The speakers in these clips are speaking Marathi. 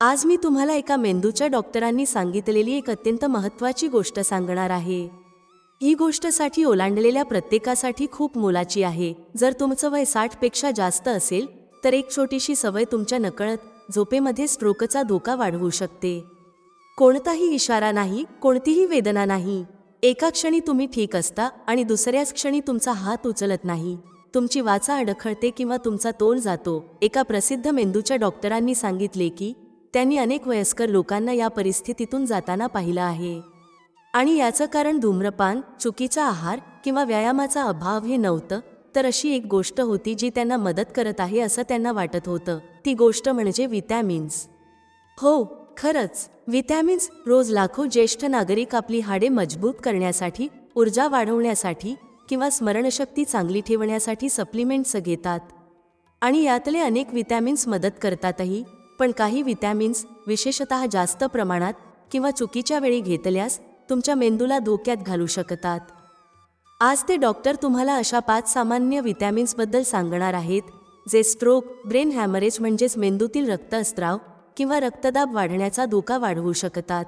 आज मी तुम्हाला एका मेंदूच्या डॉक्टरांनी सांगितलेली एक अत्यंत महत्त्वाची गोष्ट सांगणार आहे. ही गोष्टसाठी ओलांडलेल्या प्रत्येकासाठी खूप मोलाची आहे. जर तुमचं वय साठपेक्षा जास्त असेल तर एक छोटीशी सवय तुमच्या नकळत झोपेमध्ये स्ट्रोकचा धोका वाढवू शकते. कोणताही इशारा नाही कोणतीही वेदना नाही. एका क्षणी तुम्ही ठीक असता आणि दुसऱ्याच क्षणी तुमचा हात उचलत नाही. तुमची वाचा अडखळते किंवा तुमचा तोल जातो. एका प्रसिद्ध मेंदूच्या डॉक्टरांनी सांगितले की त्यांनी अनेक वयस्कर लोकांना या परिस्थितीतून जाताना पाहिलं आहे. आणि याचं कारण धूम्रपान चुकीचा आहार किंवा व्यायामाचा अभाव हे नव्हतं तर अशी एक गोष्ट होती जी त्यांना मदत करत आहे असं त्यांना वाटत होतं. ती गोष्ट म्हणजे विटॅमिन्स. हो खरंच. विटॅमिन्स रोज लाखो ज्येष्ठ नागरिक आपली हाडे मजबूत करण्यासाठी ऊर्जा वाढवण्यासाठी किंवा स्मरणशक्ती चांगली ठेवण्यासाठी सप्लिमेंट्स घेतात. आणि यातले अनेक विटॅमिन्स मदत करतातही. पण काही विटॅमिन्स विशेषतः जास्त प्रमाणात किंवा चुकीच्या वेळी घेतल्यास तुमच्या मेंदूला धोक्यात घालू शकतात. आज ते डॉक्टर तुम्हाला अशा पाच सामान्य विटॅमिन्सबद्दल सांगणार आहेत जे स्ट्रोक ब्रेन हॅमरेज म्हणजेच मेंदूतील रक्तस्त्राव किंवा रक्तदाब वाढण्याचा धोका वाढवू शकतात.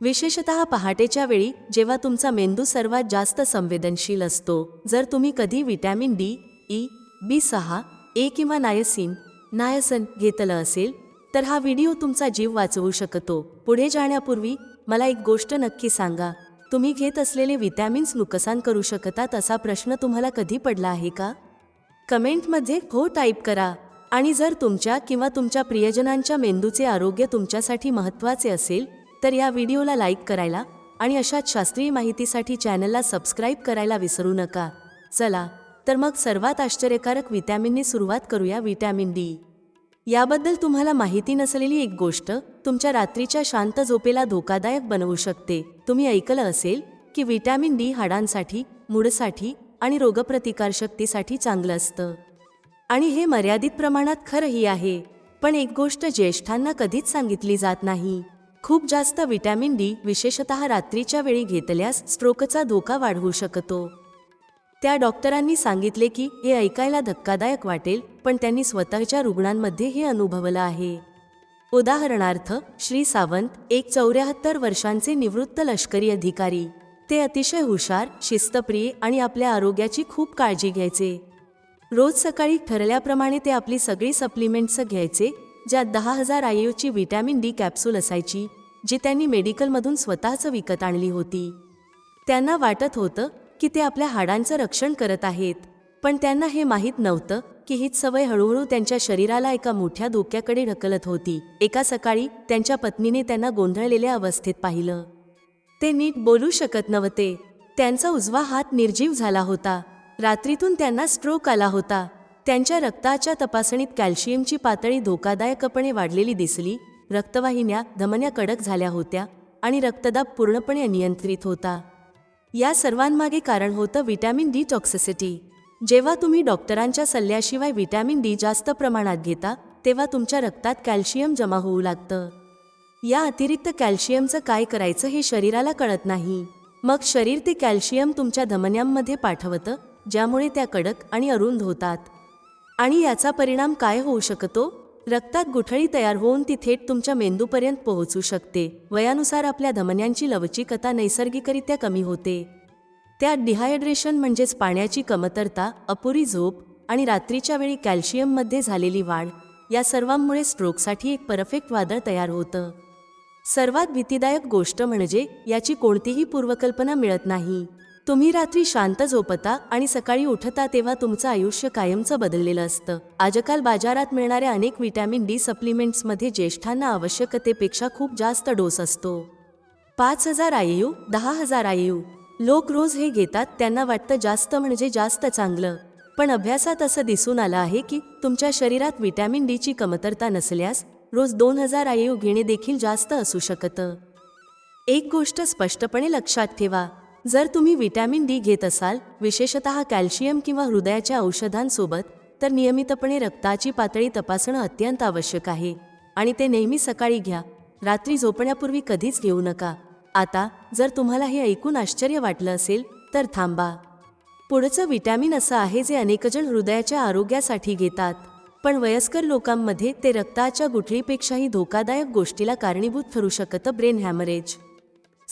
विशेषतः पहाटेच्या वेळी जेव्हा तुमचा मेंदू सर्वात जास्त संवेदनशील असतो जर तुम्ही कधी विटॅमिन डी ई बी सहा ए किंवा नायसिन नायसन घेतलं असेल तर हा व्हिडिओ तुमचा जीव वाचवू शकतो. पुढे जाण्यापूर्वी मला एक गोष्ट नक्की सांगा. तुम्ही घेत असलेले विटॅमिन्स नुकसान करू शकतात असा प्रश्न तुम्हाला कधी पडला आहे का? कमेंटमध्ये हो टाईप करा. आणि जर तुमच्या किंवा तुमच्या प्रियजनांच्या मेंदूचे आरोग्य तुमच्यासाठी महत्त्वाचे असेल तर या व्हिडिओला लाईक करायला आणि अशाच शास्त्रीय माहितीसाठी चॅनलला सबस्क्राईब करायला विसरू नका. चला तर मग सर्वात आश्चर्यकारक विटॅमिनने सुरुवात करूया विटॅमिन डी. याबद्दल तुम्हाला माहिती नसलेली एक गोष्ट तुमच्या रात्रीच्या शांत झोपेला धोकादायक बनवू शकते. तुम्ही ऐकलं असेल की विटॅमिन डी हाडांसाठी मूडसाठी आणि रोगप्रतिकारशक्तीसाठी चांगलं असतं. आणि हे मर्यादित प्रमाणात खरंही आहे पण एक गोष्ट ज्येष्ठांना कधीच सांगितली जात नाही. खूप जास्त विटॅमिन डी विशेषतः रात्रीच्या वेळी घेतल्यास स्ट्रोकचा धोका वाढवू शकतो. त्या डॉक्टरांनी सांगितले की हे ऐकायला धक्कादायक वाटेल पण त्यांनी स्वतःच्या रुग्णांमध्ये हे अनुभवलं आहे. उदाहरणार्थ श्री सावंत एक चौऱ्याहत्तर वर्षांचे निवृत्त लष्करी अधिकारी. ते अतिशय हुशार शिस्तप्रिय आणि आपल्या आरोग्याची खूप काळजी घ्यायचे. रोज सकाळी ठरल्याप्रमाणे ते आपली सगळी सप्लिमेंट्स घ्यायचे ज्यात दहा हजार आययूची व्हिटॅमिन डी कॅप्सूल असायची जी त्यांनी मेडिकलमधून स्वतःच विकत आणली होती. त्यांना वाटत होतं की ते आपल्या हाडांचं रक्षण करत आहेत. पण त्यांना हे माहीत नव्हतं की हीच सवय हळूहळू त्यांच्या शरीराला एका मोठ्या धोक्याकडे ढकलत होती. एका सकाळी त्यांच्या पत्नीने त्यांना गोंधळलेल्या अवस्थेत पाहिलं. ते नीट बोलू शकत नव्हते. त्यांचा उजवा हात निर्जीव झाला होता. रात्रीतून त्यांना स्ट्रोक आला होता. त्यांच्या रक्ताच्या तपासणीत कॅल्शियमची पातळी धोकादायकपणे वाढलेली दिसली रक्तवाहिन्या धमन्या कडक झाल्या होत्या आणि रक्तदाब पूर्णपणे नियंत्रित होता. या सर्वांमागे कारण होतं विटॅमिन डी टॉक्सिसिटी. जेव्हा तुम्ही डॉक्टरांच्या सल्ल्याशिवाय विटॅमिन डी जास्त प्रमाणात घेता तेव्हा तुमच्या रक्तात कॅल्शियम जमा होऊ लागतं. या अतिरिक्त कॅल्शियमचं काय करायचं हे शरीराला कळत नाही. मग शरीर ते कॅल्शियम तुमच्या धमन्यांमध्ये पाठवतं ज्यामुळे त्या कडक आणि अरुंद होतात. आणि याचा परिणाम काय होऊ शकतो? रक्तात गुठळी तयार होऊन ती थेट तुमच्या मेंदूपर्यंत पोहोचू शकते. वयानुसार आपल्या धमन्यांची लवचिकता नैसर्गिकरित्या कमी होते. त्यात डिहायड्रेशन म्हणजेच पाण्याची कमतरता अपुरी झोप आणि रात्रीच्या वेळी कॅल्शियममध्ये झालेली वाढ या सर्वांमुळे स्ट्रोकसाठी एक परफेक्ट वादळ तयार होतं. सर्वात भीतीदायक गोष्ट म्हणजे याची कोणतीही पूर्वकल्पना मिळत नाही. तुम्ही रात्री शांत झोपता आणि सकाळी उठता तेव्हा तुमचं आयुष्य कायमचं बदललेलं असतं. आजकाल बाजारात मिळणाऱ्या अनेक विटॅमिन डी सप्लिमेंट्समध्ये ज्येष्ठांना आवश्यकतेपेक्षा खूप जास्त डोस असतो. पाच हजार आययू दहा हजार आययू लोक रोज हे घेतात त्यांना वाटतं जास्त म्हणजे जास्त चांगलं. पण अभ्यासात असं दिसून आलं आहे की तुमच्या शरीरात विटॅमिन डीची कमतरता नसल्यास रोज दोन हजार आययू घेणे देखील जास्त असू शकतं. एक गोष्ट स्पष्टपणे लक्षात ठेवा. जर तुम्ही विटॅमिन डी घेत असाल विशेषतः कॅल्शियम किंवा हृदयाच्या औषधांसोबत तर नियमितपणे रक्ताची पातळी तपासणं अत्यंत आवश्यक आहे. आणि ते नेहमी सकाळी घ्या. रात्री झोपण्यापूर्वी कधीच घेऊ नका. आता जर तुम्हाला हे ऐकून आश्चर्य वाटलं असेल तर थांबा. पुढचं विटॅमिन असं आहे जे अनेकजण हृदयाच्या आरोग्यासाठी घेतात. पण वयस्कर लोकांमध्ये ते रक्ताच्या गुठळीपेक्षाही धोकादायक गोष्टीला कारणीभूत ठरू शकतं ब्रेन हॅमरेज.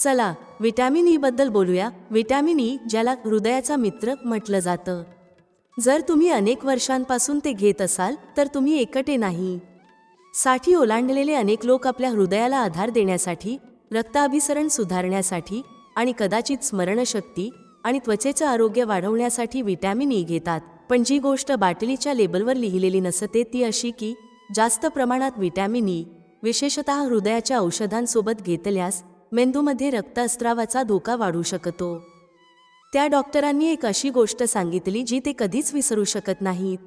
चला व्हिटॅमिन ई बद्दल बोलूया. विटॅमिन ई e, ज्याला हृदयाचा मित्र म्हटलं जातं. जर तुम्ही अनेक वर्षांपासून ते घेत असाल तर तुम्ही एकटे नाही. साठी ओलांडलेले अनेक लोक आपल्या हृदयाला आधार देण्यासाठी रक्ताभिसरण सुधारण्यासाठी आणि कदाचित स्मरणशक्ती आणि त्वचेचं आरोग्य वाढवण्यासाठी व्हिटॅमिन ई घेतात. पण जी गोष्ट बाटलीच्या लेबलवर लिहिलेली नसते ती अशी की जास्त प्रमाणात व्हिटॅमिन ई विशेषतः हृदयाच्या औषधांसोबत घेतल्यास मेंदूमध्ये रक्तस्त्रावाचा धोका वाढू शकतो. त्या डॉक्टरांनी एक अशी गोष्ट सांगितली जी ते कधीच विसरू शकत नाहीत.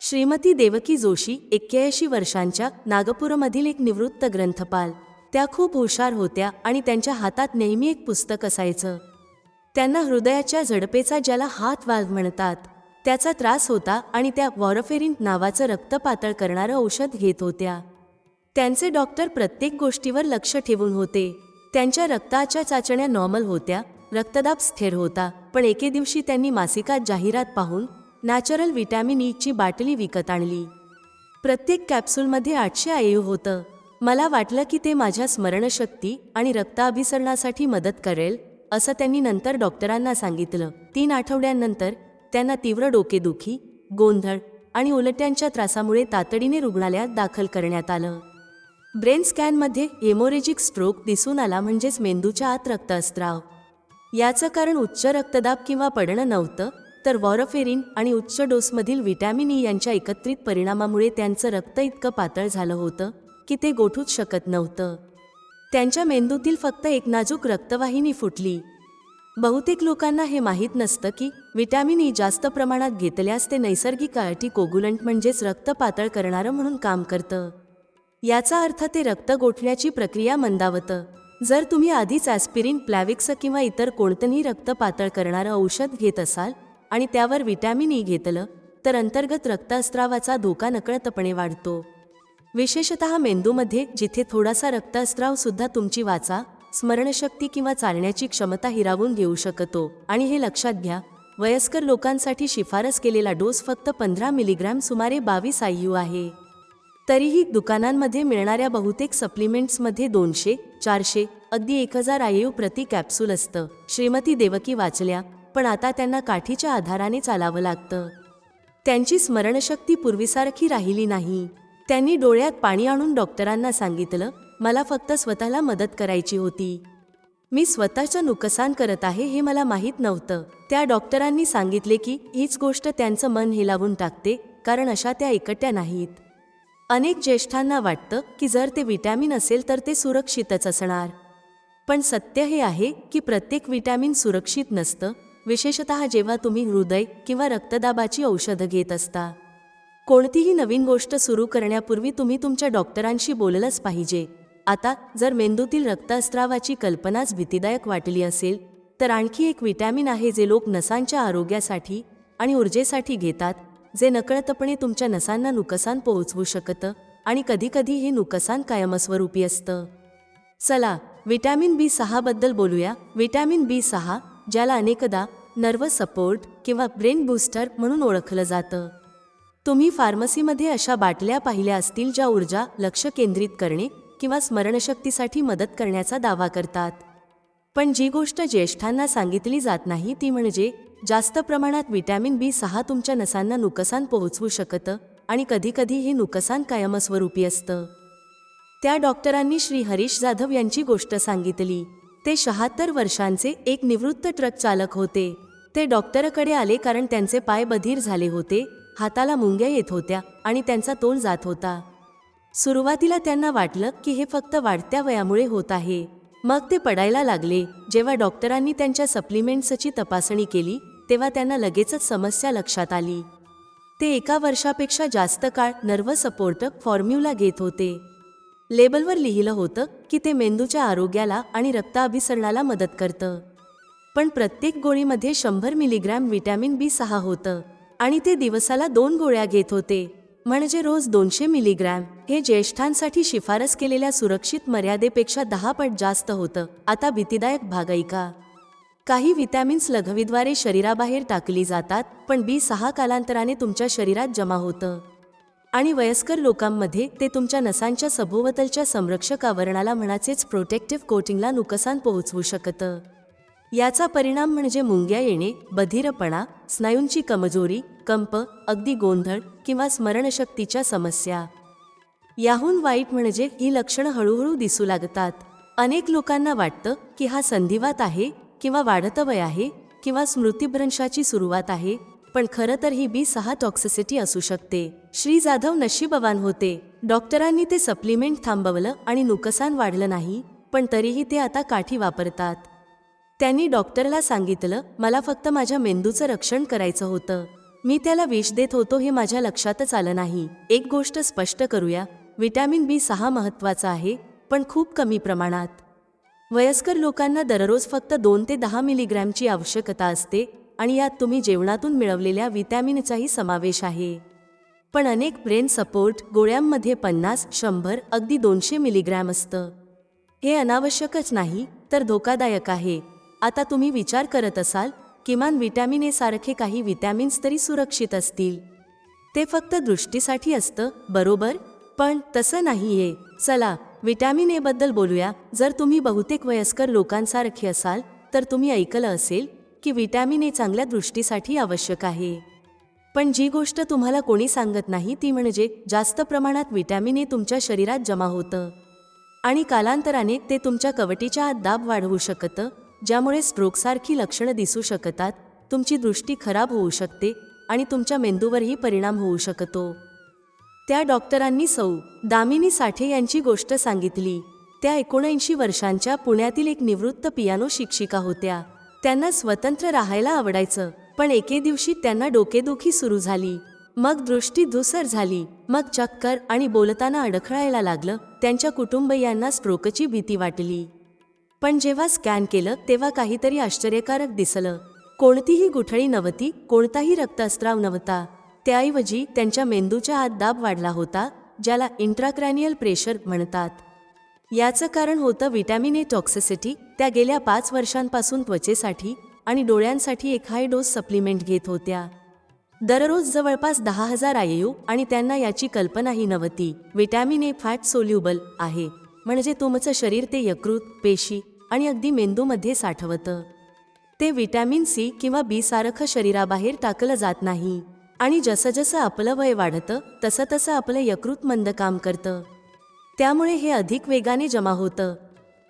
श्रीमती देवकी जोशी एक्क्याऐंशी वर्षांच्या नागपूरमधील एक निवृत्त ग्रंथपाल. त्या खूप हुशार होत्या आणि त्यांच्या हातात नेहमी एक पुस्तक असायचं. त्यांना हृदयाच्या झडपेचा ज्याला हात वाल्व म्हणतात त्याचा त्रास होता आणि त्या वॉरफेरिन नावाचं रक्त पातळ करणारं औषध घेत होत्या. त्यांचे डॉक्टर प्रत्येक गोष्टीवर लक्ष ठेवून होते. त्यांच्या रक्ताच्या चाचण्या नॉर्मल होत्या रक्तदाब स्थिर होता पण एके दिवशी त्यांनी मासिकात जाहिरात पाहून नॅचरल विटॅमिन ईची बाटली विकत आणली. प्रत्येक कॅप्सूलमध्ये आठशे आयु होतं. मला वाटलं की ते माझ्या स्मरणशक्ती आणि रक्ताभिसरणासाठी मदत करेल असं त्यांनी नंतर डॉक्टरांना सांगितलं. तीन आठवड्यांनंतर त्यांना तीव्र डोकेदुखी गोंधळ आणि उलट्यांच्या त्रासामुळे तातडीने रुग्णालयात दाखल करण्यात आलं. ब्रेन स्कॅनमध्ये हेमोरेजिक स्ट्रोक दिसून आला म्हणजेच मेंदूच्या आत रक्तस्त्राव याचं कारण उच्च रक्तदाब किंवा पडणं नव्हतं तर वॉरफेरिन आणि उच्च डोसमधील व्हिटॅमिन ई यांच्या एकत्रित परिणामामुळे त्यांचं रक्त इतकं पातळ झालं होतं की ते गोठूच शकत नव्हतं. त्यांच्या मेंदूतील फक्त एक नाजूक रक्तवाहिनी फुटली. बहुतेक लोकांना हे माहीत नसतं की व्हिटॅमिन ई जास्त प्रमाणात घेतल्यास ते नैसर्गिक कोगुलंट म्हणजेच रक्त पातळ करणारं म्हणून काम करतं. याचा अर्थ ते रक्त गोठण्याची प्रक्रिया मंदावतं. जर तुम्ही आधीच ॲस्पिरिन प्लॅविक्स किंवा इतर कोणतंही रक्त पातळ करणारं औषध घेत असाल आणि त्यावर विटॅमिन ई e घेतलं तर अंतर्गत रक्तस्त्रावाचा धोका नकळतपणे वाढतो. विशेषत मेंदूमध्ये जिथे थोडासा रक्तस्त्रावसुद्धा तुमची वाचा स्मरणशक्ती किंवा चालण्याची क्षमता हिरावून घेऊ शकतो. आणि हे लक्षात घ्या वयस्कर लोकांसाठी शिफारस केलेला डोस फक्त पंधरा मिलीग्रॅम सुमारे बावीस आयु आहे. तरीही दुकानांमध्ये मिळणाऱ्या बहुतेक सप्लिमेंट्समध्ये दोनशे चारशे अगदी एक हजार आयु प्रति कॅप्सूल असतं. श्रीमती देवकी वाचल्या पण आता त्यांना काठीच्या आधाराने चालावं लागतं. त्यांची स्मरणशक्ती पूर्वीसारखी राहिली नाही. त्यांनी डोळ्यात पाणी आणून डॉक्टरांना सांगितलं मला फक्त स्वतःला मदत करायची होती. मी स्वतःचं नुकसान करत आहे हे मला माहीत नव्हतं त्या डॉक्टरांनी सांगितले की हीच गोष्ट त्यांचं मन हेलावून टाकते कारण अशा त्या एकट्या नाहीत. अनेक ज्येष्ठांना वाटतं की जर ते विटॅमिन असेल तर ते सुरक्षितच असणार. पण सत्य हे आहे की प्रत्येक विटॅमिन सुरक्षित नसतं विशेषतः जेव्हा तुम्ही हृदय किंवा रक्तदाबाची औषधं घेत असता. कोणतीही नवीन गोष्ट सुरू करण्यापूर्वी तुम्ही तुमच्या डॉक्टरांशी बोललंच पाहिजे. आता जर मेंदूतील रक्तस्त्रावाची कल्पनाच भीतीदायक वाटली असेल तर आणखी एक विटॅमिन आहे जे लोक नसांच्या आरोग्यासाठी आणि ऊर्जेसाठी घेतात जे नकळतपणे तुमच्या नसांना नुकसान पोहोचवू शकतं आणि कधीकधी हे नुकसान कायमस्वरूपी असतं. चला विटॅमिन बी सहाबद्दल बोलूया. विटॅमिन बी सहा ज्याला अनेकदा नर्वस सपोर्ट किंवा ब्रेन बूस्टर म्हणून ओळखलं जातं. तुम्ही फार्मसीमध्ये अशा बाटल्या पाहिल्या असतील ज्या ऊर्जा लक्ष केंद्रित करणे किंवा स्मरणशक्तीसाठी मदत करण्याचा दावा करतात. पण जी गोष्ट ज्येष्ठांना सांगितली जात नाही ती म्हणजे जास्त प्रमाणात विटॅमिन बी सहा तुमच्या नसांना नुकसान पोहोचवू शकतं आणि कधीकधी हे नुकसान कायमस्वरूपी असतं. त्या डॉक्टरांनी श्री हरीश जाधव यांची गोष्ट सांगितली. ते शहात्तर वर्षांचे एक निवृत्त ट्रक चालक होते. ते डॉक्टरकडे आले कारण त्यांचे पाय बधीर झाले होते हाताला मुंग्या येत होत्या आणि त्यांचा तोल जात होता. सुरुवातीला त्यांना वाटलं की हे फक्त वाढत्या वयामुळे होत आहे. मग ते पडायला लागले जेव्हा डॉक्टरांनी त्यांच्या सप्लिमेंट्सची तपासणी केली तेव्हा त्यांना लगेचच समस्या लक्षात आली. ते एका वर्षापेक्षा जास्त काळ नर्व सपोर्टक फॉर्म्युला घेत होते. लेबलवर लिहिलं होतं की ते मेंदूच्या आरोग्याला आणि रक्ताभिसरणाला मदत करतं. पण प्रत्येक गोळीमध्ये शंभर मिलीग्रॅम व्हिटॅमिन बी सहा होतं आणि ते दिवसाला दोन गोळ्या घेत होते. म्हणजे रोज दोनशे मिलीग्रॅम हे ज्येष्ठांसाठी शिफारस केलेल्या सुरक्षित मर्यादेपेक्षा दहा पट जास्त होतं. आता भीतीदायक भाग ऐका काही व्हिटॅमिन्स लघवीद्वारे शरीराबाहेर टाकली जातात पण बी सहा कालांतराने तुमच्या शरीरात जमा होतं. आणि वयस्कर लोकांमध्ये ते तुमच्या नसांच्या सभोवतालच्या संरक्षक आवरणाला म्हणाचेच प्रोटेक्टिव्ह कोटिंगला नुकसान पोहोचवू शकतं. याचा परिणाम म्हणजे मुंग्या येणे बधिरपणा स्नायूंची कमजोरी कंप अगदी गोंधळ किंवा स्मरणशक्तीच्या समस्या. याहून वाईट म्हणजे ही लक्षणं हळूहळू दिसू लागतात. अनेक लोकांना वाटतं की हा संधिवात आहे किंवा वाढतं वय आहे किंवा स्मृतिभ्रंशाची सुरुवात आहे पण खरं तर ही बी सहा टॉक्सिसिटी असू शकते. श्री जाधव नशीबवान होते. डॉक्टरांनी ते सप्लिमेंट थांबवलं आणि नुकसान वाढलं नाही पण तरीही ते आता काठी वापरतात. त्यांनी डॉक्टरला सांगितलं मला फक्त माझ्या मेंदूचं रक्षण करायचं होतं. मी त्याला विष देत होतो हे माझ्या लक्षातच आलं नाही. एक गोष्ट स्पष्ट करूया विटॅमिन बी सहा महत्त्वाचा आहे पण खूप कमी प्रमाणात. वयस्कर लोकांना दररोज फक्त दोन ते दहा मिलीग्रॅमची आवश्यकता असते आणि यात तुम्ही जेवणातून मिळवलेल्या विटॅमिनचाही समावेश आहे. पण अनेक ब्रेन सपोर्ट गोळ्यांमध्ये पन्नास शंभर अगदी दोनशे मिलीग्रॅम असतं. हे अनावश्यकच नाही तर धोकादायक आहे. आता तुम्ही विचार करत असाल किमान विटॅमिन ए सारखे काही विटॅमिन्स तरी सुरक्षित असतील. ते फक्त दृष्टीसाठी असतं बरोबर? पण तसं नाहीये. चला व्हिटॅमिन एबद्दल बोलूया. जर तुम्ही बहुतेक वयस्कर लोकांसारखी असाल तर तुम्ही ऐकलं असेल की व्हिटॅमिन ए चांगल्या दृष्टीसाठी आवश्यक आहे. पण जी गोष्ट तुम्हाला कोणी सांगत नाही ती म्हणजे जास्त प्रमाणात व्हिटॅमिन ए तुमच्या शरीरात जमा होतं. आणि कालांतराने ते तुमच्या कवटीच्या आत दाब वाढवू शकतं ज्यामुळे स्ट्रोकसारखी लक्षणं दिसू शकतात तुमची दृष्टी खराब होऊ शकते आणि तुमच्या मेंदूवरही परिणाम होऊ शकतो. त्या डॉक्टरांनी सौ दामिनी साठे यांची गोष्ट सांगितली. त्या एकोणऐंशी वर्षांच्या पुण्यातील एक निवृत्त पियानो शिक्षिका होत्या. त्यांना स्वतंत्र राहायला आवडायचं पण एके दिवशी त्यांना डोकेदुखी सुरू झाली. मग दृष्टी धुसर झाली मग चक्कर आणि बोलताना अडखळायला लागलं त्यांच्या कुटुंबीयांना स्ट्रोकची भीती वाटली. पण जेव्हा स्कॅन केलं तेव्हा काहीतरी आश्चर्यकारक दिसलं. कोणतीही गुठळी नव्हती कोणताही रक्तस्त्राव नव्हता. त्याऐवजी त्यांच्या मेंदूच्या आत दाब वाढला होता ज्याला इंट्राक्रॅनियल प्रेशर म्हणतात. याचं कारण होतं विटॅमिन ए टॉक्सिसिटी त्या गेल्या पाच वर्षांपासून त्वचेसाठी आणि डोळ्यांसाठी एक हाय डोस सप्लिमेंट घेत होत्या. दररोज जवळपास दहा हजार आययू आणि त्यांना याची कल्पनाही नव्हती. विटॅमिन ए फॅट सोल्युबल आहे. म्हणजे तुमचं शरीर ते यकृत पेशी आणि अगदी मेंदूमध्ये साठवतं. ते विटॅमिन सी किंवा बी सारखं शरीराबाहेर टाकलं जात नाही. आणि जसं जसं आपलं वय वाढतं तसं तसं आपलं यकृत मंद काम करतं. त्यामुळे हे अधिक वेगाने जमा होतं.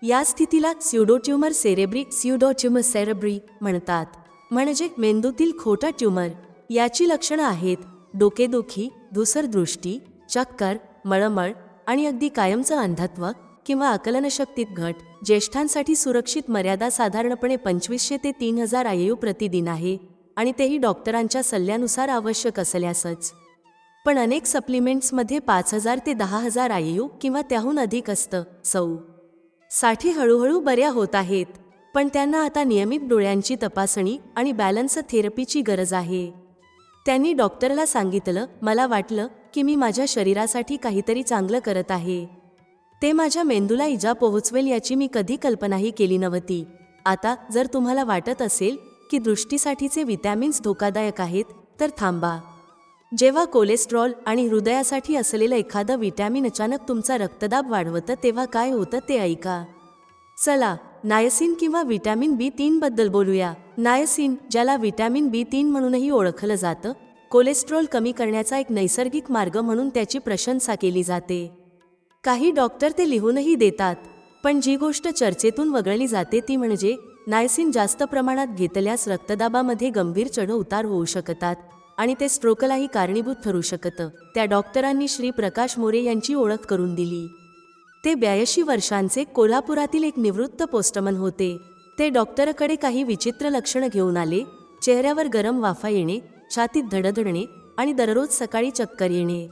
या स्थितीला स्युडोट्युमर सेरेब्री स्युडोट्युमर सेरेब्री म्हणतात. म्हणजे मेंदूतील खोटा ट्युमर याची लक्षणं आहेत डोकेदुखी धुसरदृष्टी चक्कर मळमळ आणि अगदी कायमचं अंधत्व किंवा आकलनशक्तीत घट. ज्येष्ठांसाठी सुरक्षित मर्यादा साधारणपणे पंचवीसशे ते तीन हजार आययू प्रतिदिन आहे. आणि तेही डॉक्टरांच्या सल्ल्यानुसार आवश्यक असल्यासच. पण अनेक सप्लिमेंट्समध्ये पाच हजार ते दहा हजार आययू किंवा त्याहून अधिक असतं सौ. साठी हळूहळू बऱ्या होत आहेत पण त्यांना आता नियमित डोळ्यांची तपासणी आणि बॅलन्स थेरपीची गरज आहे. त्यांनी डॉक्टरला सांगितलं मला वाटलं की मी माझ्या शरीरासाठी काहीतरी चांगलं करत आहे. ते माझ्या मेंदूला इजा पोहोचवेल याची मी कधी कल्पनाही केली नव्हती. आता जर तुम्हाला वाटत असेल की दृष्टीसाठीचे विटॅमिन्स धोकादायक आहेत तर थांबा. जेव्हा कोलेस्ट्रॉल आणि हृदयासाठी असलेलं एखादं विटॅमिन अचानक तुमचा रक्तदाब वाढवतं तेव्हा काय होतं ते ऐका. चला नायसिन किंवा व्हिटॅमिन बी तीनबद्दल बोलूया. नायसिन ज्याला व्हिटॅमिन बी तीन म्हणूनही ओळखलं जातं कोलेस्ट्रॉल कमी करण्याचा एक नैसर्गिक मार्ग म्हणून त्याची प्रशंसा केली जाते. काही डॉक्टर ते लिहूनही देतात पण जी गोष्ट चर्चेतून वगळली जाते ती म्हणजे नायसिन जास्त प्रमाणात घेतल्यास रक्तदाबामध्ये गंभीर चढ उतार होऊ शकतात आणि ते स्ट्रोकलाही कारणीभूत ठरू शकतं. त्या डॉक्टरांनी श्री प्रकाश मोरे यांची ओळख करून दिली. ते ब्याऐंशी वर्षांचे कोल्हापुरातील एक निवृत्त पोस्टमन होते. ते डॉक्टरकडे काही विचित्र लक्षणं घेऊन आले चेहऱ्यावर गरम वाफा येणे छातीत धडधडणे आणि दररोज सकाळी चक्कर येणे.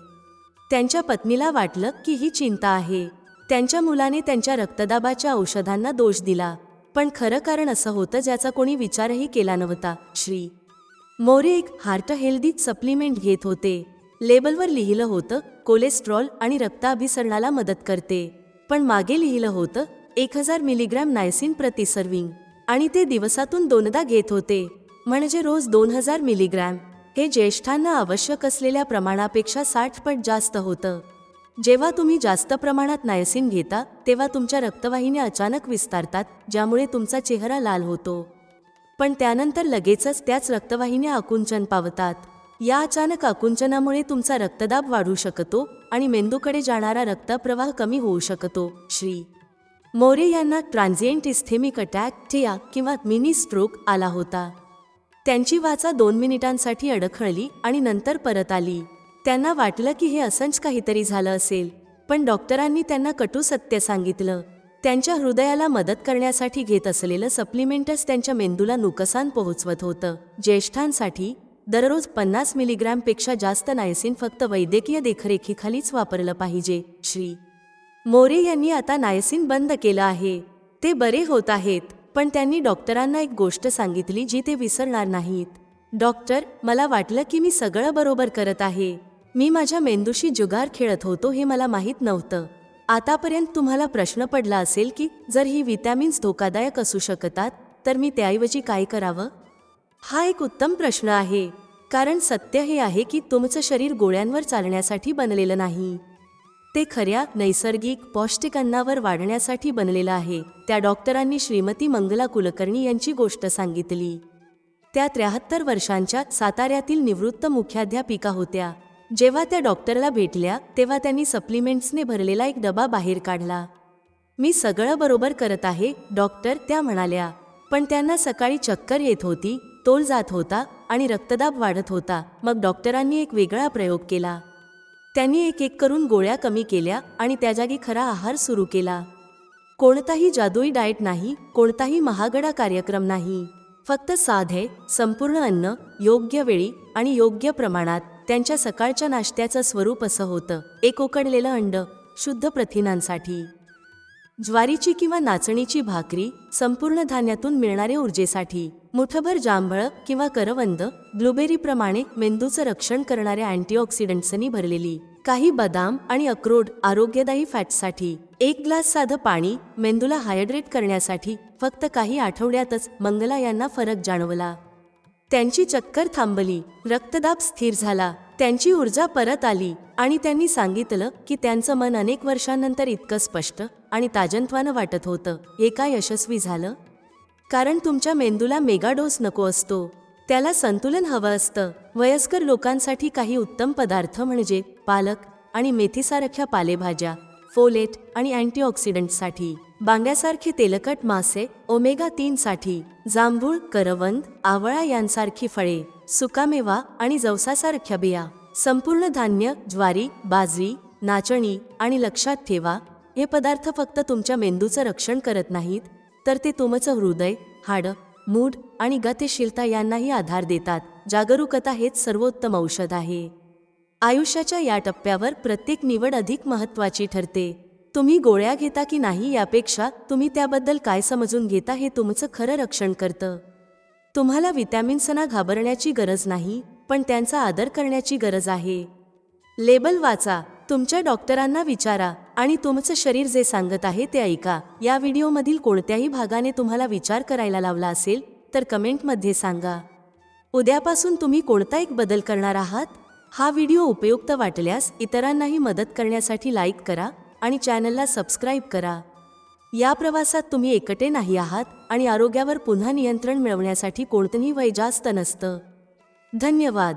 त्यांच्या पत्नीला वाटलं की ही चिंता आहे. त्यांच्या मुलाने त्यांच्या रक्तदाबाच्या औषधांना दोष दिला. पण खरं कारण असं होतं ज्याचा कोणी विचारही केला नव्हता. श्री. मोरे एक हार्ट हेल्दी सप्लिमेंट घेत होते. लेबलवर लिहिलं होतं कोलेस्ट्रॉल आणि रक्ताभिसरणाला मदत करते. पण मागे लिहिलं होतं एक हजार मिलीग्रॅम नायसिन प्रति सर्विंग. आणि ते दिवसातून दोनदा घेत होते. म्हणजे रोज दोन हजार मिलीग्रॅम. हे ज्येष्ठांना आवश्यक असलेल्या प्रमाणापेक्षा साठ पट जास्त होतं. जेव्हा तुम्ही जास्त प्रमाणात नायसिन घेता तेव्हा तुमच्या रक्तवाहिन्या अचानक विस्तारतात ज्यामुळे तुमचा चेहरा लाल होतो. पण त्यानंतर लगेचच त्याच रक्तवाहिन्या आकुंचन पावतात. या अचानक आकुंचनामुळे तुमचा रक्तदाब वाढू शकतो आणि मेंदूकडे जाणारा रक्तप्रवाह कमी होऊ शकतो. श्री. मोरे यांना ट्रान्झिएंट इस्थेमिक अटॅक ठिया किंवा मिनी स्ट्रोक आला होता. त्यांची वाचा दोन मिनिटांसाठी अडखळली आणि नंतर परत आली. त्यांना वाटलं की हे असंच काहीतरी झालं असेल पण डॉक्टरांनी त्यांना कटू सत्य सांगितलं. त्यांच्या हृदयाला मदत करण्यासाठी घेत असलेलं सप्लिमेंटच त्यांच्या मेंदूला नुकसान पोहोचवत होतं. ज्येष्ठांसाठी दररोज पन्नास मिलीग्रॅमपेक्षा जास्त नायसिन फक्त वैद्यकीय देखरेखीखालीच वापरलं पाहिजे श्री. मोरे यांनी आता नायसिन बंद केलं आहे. ते बरे होत आहेत पण त्यांनी डॉक्टरांना एक गोष्ट सांगितली जी ते विसरणार नाहीत. डॉक्टर मला वाटलं की मी सगळं बरोबर करत आहे. मी माझ्या मेंदूशी जुगार खेळत होतो हे मला माहीत नव्हतं. आतापर्यंत तुम्हाला प्रश्न पडला असेल की जर ही विटॅमिन्स धोकादायक असू शकतात तर मी त्याऐवजी काय करावं? हा एक उत्तम प्रश्न आहे. कारण सत्य हे आहे की तुमचं शरीर गोळ्यांवर चालण्यासाठी बनलेलं नाही. ते खऱ्या नैसर्गिक पौष्टिक अन्नावर वाढण्यासाठी बनलेलं आहे त्या डॉक्टरांनी श्रीमती मंगला कुलकर्णी यांची गोष्ट सांगितली. त्या त्र्याहत्तर वर्षांच्या साताऱ्यातील निवृत्त मुख्याध्यापिका होत्या. जेव्हा त्या डॉक्टरला भेटल्या तेव्हा त्यांनी सप्लिमेंट्सने भरलेला एक डबा बाहेर काढला. मी सगळं बरोबर करत आहे डॉक्टर त्या म्हणाल्या. पण त्यांना सकाळी चक्कर येत होती तोल जात होता आणि रक्तदाब वाढत होता. मग डॉक्टरांनी एक वेगळा प्रयोग केला. त्यांनी एक एक करून गोळ्या कमी केल्या आणि त्या जागी खरा आहार सुरू केला. कोणताही जादुई डाएट नाही कोणताही महागडा कार्यक्रम नाही. फक्त साधे संपूर्ण अन्न योग्य वेळी आणि योग्य प्रमाणात. त्यांच्या सकाळच्या नाश्त्याचं स्वरूप असं होतं. एक उकडलेलं अंड शुद्ध प्रथिनांसाठी. ज्वारीची किंवा नाचणीची भाकरी संपूर्ण धान्यातून मिळणारे ऊर्जेसाठी. मुठभर जांभळ किंवा करवंद ब्लूबेरीप्रमाणे मेंदूचं रक्षण करणाऱ्या अँटीऑक्सिडंट्सनी भरलेली. काही बदाम आणि अक्रोड आरोग्यदायी फॅटसाठी एक ग्लास साधं पाणी मेंदूला हायड्रेट करण्यासाठी फक्त काही आठवड्यातच मंगला यांना फरक जाणवला. त्यांची चक्कर थांबली. रक्तदाब स्थिर झाला. त्यांची ऊर्जा परत आली आणि त्यांनी सांगितलं की त्यांचं मन अनेक वर्षांनंतर इतकं स्पष्ट आणि ताजंत्वानं वाटत होतं. हे काय यशस्वी झालं? कारण तुमच्या मेंदूला मेगाडोस नको असतो. त्याला संतुलन हवं असतं. वयस्कर लोकांसाठी काही उत्तम पदार्थ म्हणजे पालक आणि मेथीसारख्या पालेभाज्या. फोलेट आणि अँटीऑक्सिडंटसाठी बांग्यासारखी तेलकट मासे ओमेगा तीन साठी. जांभूळ करवंद आवळा यांसारखी फळे सुकामेवा आणि जवसासारख्या बिया. संपूर्ण धान्य ज्वारी बाजरी नाचणी आणि लक्षात ठेवा हे पदार्थ फक्त तुमच्या मेंदूचं रक्षण करत नाहीत तर ते तुमचं हृदय हाडं मूड आणि गतिशीलता यांनाही आधार देतात. जागरूकता हेच सर्वोत्तम औषध आहे. आयुष्याच्या या टप्प्यावर प्रत्येक निवड अधिक महत्त्वाची ठरते. तुम्ही गोळ्या घेता की नाही यापेक्षा तुम्ही त्याबद्दल काय समजून घेता हे तुमचं खरं रक्षण करतं. तुम्हाला विटॅमिन्सना घाबरण्याची गरज नाही पण त्यांचा आदर करण्याची गरज आहे. लेबल वाचा तुमच्या डॉक्टरांना विचारा आणि तुमचं शरीर जे सांगत आहे ते ऐका. या व्हिडिओमधील कोणत्याही भागाने तुम्हाला विचार करायला लावला असेल तर कमेंटमध्ये सांगा. उद्यापासून तुम्ही कोणता एक बदल करणार आहात? हा व्हिडिओ उपयुक्त वाटल्यास इतरांनाही मदत करण्यासाठी लाईक करा आणि चॅनलला सबस्क्राईब करा. या प्रवासात तुम्ही एकटे नाही आहात आणि आरोग्यावर पुन्हा नियंत्रण मिळवण्यासाठी कोणतंही वय जास्त नसतं. धन्यवाद.